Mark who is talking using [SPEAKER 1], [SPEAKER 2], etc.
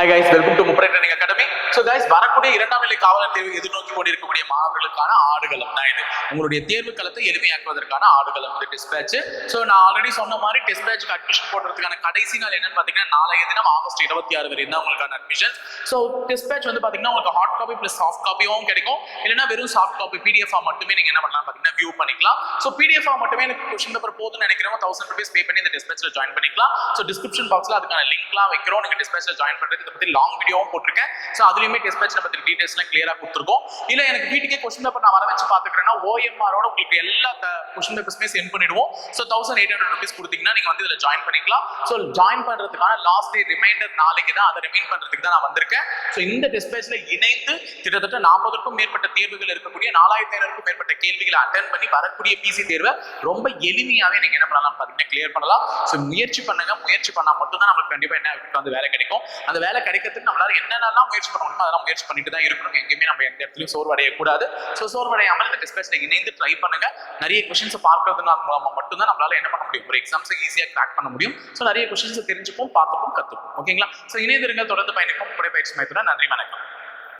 [SPEAKER 1] Hi guys welcome to முப்படை training academy so guys வரக்கூடிய இரண்டாம் நிலை காவலர் தேர்வு எதிர்நோக்கி கொண்டிருக்கக்கூடிய மாணவர்களுக்கான ஆடுகளம். தான் இது உங்களுடைய தேர்வு களத்தை எளிமையாக்குவதற்கான ஆடுகளம் வந்து டிஸ்பேச் ஸோ நான் ஆல்ரெடி சொன்ன மாதிரி டிஸ்பேச்சுக்கு அட்மிஷன் போடுறதுக்கான கடைசி நாள் என்னன்னு பார்த்தீங்கன்னா நாளைய தினம் ஆகஸ்ட் இருபத்தி ஆறு வரையும் தான் உங்களுக்கான அட்மிஷன் ஸோ டிஸ்பேச் வந்து பார்த்தீங்கன்னா உங்களுக்கு ஹார்ட் காப்பி ப்ளஸ் சாஃப்ட் காப்பியும் கிடைக்கும். இல்லைன்னா வெறும் சாஃப்ட் காப்பி பிடிஎஃப் மட்டுமே நீங்க என்ன பண்ணலாம் பார்த்தீங்கன்னா வியூ பண்ணிக்கலாம். ஸோ பிடிஎஃப் மட்டுமே எனக்கு கொஸ்டின் பேப்பர் போதும்னு நினைக்கிறவங்க தௌசண்ட் ருபீஸ் பே பண்ணி இந்த டிஸ்பேச்சில் ஜாயின் பண்ணிக்கலாம். ஸோ டிஸ்கிரிப்ஷன் பாக்ஸில் அதுக்கான லிங்க்லாம் வைக்கிறோம். நீங்கள் டிஸ்பேச்சில் ஜாயின் பண்ணுறது இதை பற்றி லாங் வீடியோவும் போட்டிருக்கேன். ஸோ அதுல டிஸ்பேச்சில் பற்றி டீடைல்ஸ்லாம் கிளியரா கொடுத்துருக்கோம். இல்லை எனக்கு வீட்டுக்கே கொஸ்டின் பேப்பர் நான் வர வச்சு பாத்துக்கிறேன்னா ஓஎம்ஆரோட உங்களுக்கு எல்லா கொஸ்டின் பேப்பர்ஸுமே சென்ட் பண்ணிடுவோம். So thousand eight hundred rupees கொடுத்தீங்கன்னா நீங்கள் வந்து இதில் ஜாயின் பண்ணிக்கலாம். ஸோ ஜாயின் பண்றதுக்கான லாஸ்ட் டே ரிமைண்டர் நாளைக்கு தான் அதை ரிமைண்ட் பண்றதுக்கு தான் நான் வந்திருக்கேன். ஸோ இந்த டிஸ்பேச்சில் இணைந்து கிட்டத்தட்ட நாற்பதுக்கும் மேற்பட்ட தேர்வுகள் இருக்கக்கூடிய நாலாயிரத்தி ஐநூறுக்கும் மேற்பட்ட கேள்விகளை அட்டன் பண்ணி வரக்கூடிய பிசி தேர்வை ரொம்ப எளிமையாகவே நீங்கள் என்ன பண்ணலாம் பார்த்தீங்கன்னா கிளியர் பண்ணலாம். ஸோ முயற்சி பண்ணுங்க. முயற்சி பண்ணால் மட்டும்தான் நம்மளுக்கு கண்டிப்பாக என்ன வந்து வேலை கிடைக்கும். அந்த வேலை கிடைக்கிறதுக்கு நம்மளால என்னென்னலாம் முயற்சி பண்ண முடியுமோ அதெல்லாம் முயற்சி பண்ணிட்டு தான் இருக்கணும். எங்கேயுமே நம்ம எந்த இடத்துலையும் சோர்வடையக்கூடாது. ஸோ சோர்வடையாமல் இந்த டிஸ்பேச்சில் இணைந்து ட்ரை பண்ணுங்க. நிறைய கொஷின்ஸை பார்க்கறதுனால மூலமாக மட்டும்தான் நம்மளால என்ன பண்ண முடியும்? ஒரு எக்ஸாம்ஸை ஈஸியாக கிராக் பண்ண முடியும். ஸோ நிறைய கொஷின்ஸை தெரிஞ்சுப்போம் பார்த்துப்போம் கற்றுப்போம் ஓகேங்களா ஸோ இணைந்திருங்கள். தொடர்ந்து பயணிப்போம். பயிற்சி மையத்துடன் நன்றி வணக்கம்.